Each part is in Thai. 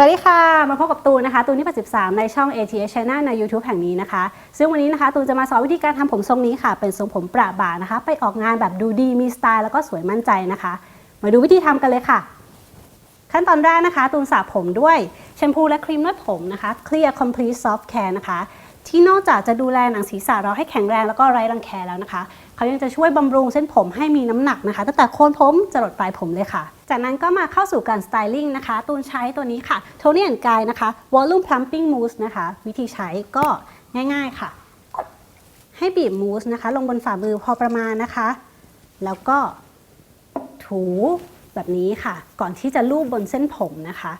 สวัสดีค่ะ มาพบกับตูนนะคะตูนที่83 ในช่อง ATS Channel ใน YouTube แห่งนี้นะคะ ซึ่งวันนี้นะคะตูนจะมาสอนวิธีการทำผมทรงนี้ค่ะ เป็นทรงผมประบ่านะคะ ไปออกงานแบบดูดีมีสไตล์แล้วก็สวยมั่นใจนะคะ มาดูวิธีทำกันเลยค่ะ ขั้นตอนแรกนะคะ ตูนสระผมด้วยแชมพูและครีมนวดผมนะคะ Clear Complete Soft Care นะคะ ที่นอกจากจะดูแลหนังศีรษะเราให้แข็งแรงแล้วก็ไร้รังแคแล้วนะคะ เขายังจะช่วยบำรุงเส้นผมให้มีน้ำหนักนะคะ ตั้งแต่โคนผมจรดปลายผมเลยค่ะ จากนั้นก็มาเข้าสู่การสไตลิ่งนะคะ ตูนใช้ตัวนี้ค่ะโทนี่แอนกายนะคะ Volume Plumping Mousse นะคะ วิธีใช้ก็ง่าย ๆค่ะ ให้บีบมูสนะคะ ลงบนฝ่ามือพอประมาณนะคะ แล้วก็ถูแบบนี้ค่ะ ก่อนที่จะลูบบนเส้นผมนะคะ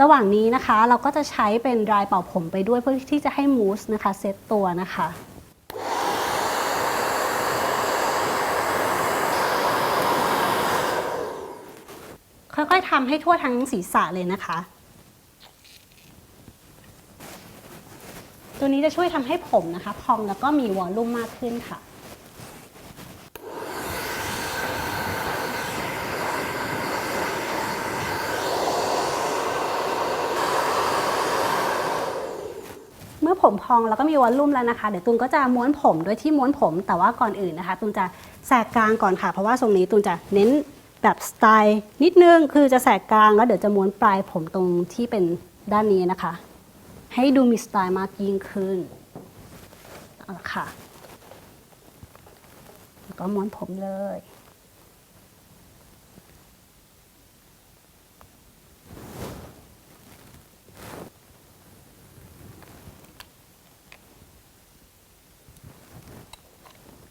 ระหว่างนี้นะคะเราก็จะใช้เป็นดรายเป่าผมไปด้วยเพื่อที่จะให้มูสนะคะเซตตัวนะคะค่อยๆทำให้ทั่วทั้งศีรษะเลยนะคะ ตัวนี้จะช่วยทำให้ผมนะคะ พองแล้วก็มีวอลลุ่มมากขึ้นค่ะ ผมพองแล้วก็มีวอลลุ่มแล้วนะคะ เดี๋ยวตูนก็จะม้วนผมโดยที่ม้วนผม แต่ว่าก่อนอื่นนะคะตูนจะแสกกลางก่อนค่ะ เพราะว่าทรงนี้ตูนจะเน้นแบบสไตล์นิดนึง คือจะแสกกลางแล้วเดี๋ยวจะม้วนปลายผมตรงที่เป็นด้านนี้นะคะ ให้ดูมีสไตล์มากยิ่งขึ้นเอาละค่ะ แล้วก็ม้วนผมเลย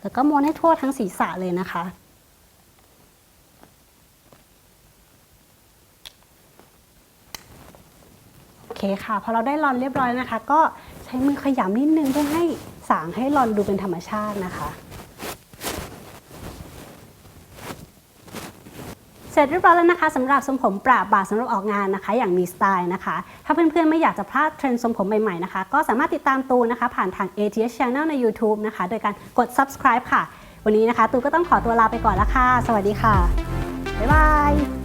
แล้วก็ม้วนให้ทั่วทั้งศีรษะเลยนะคะ โอเคค่ะ พอเราได้รอนเรียบร้อยนะคะ ก็ใช้มือขยำนิดนึงเพื่อให้สางให้รอนดูเป็นธรรมชาตินะคะ เสร็จเรียบร้อยแล้วนะคะสำหรับทรงผมปราบบาสำหรับออกงานนะคะ อย่างมีสไตล์นะคะ ถ้าเพื่อนๆไม่อยากจะพลาดเทรนด์ทรงผมใหม่ๆนะคะ ก็สามารถติดตามตูนะคะ ผ่านทาง ATS Channel ใน YouTube นะคะ โดยการกด subscribe ค่ะ วันนี้นะคะ ตูก็ต้องขอตัวลาไปก่อนละค่ะ สวัสดีค่ะ บ๊ายบาย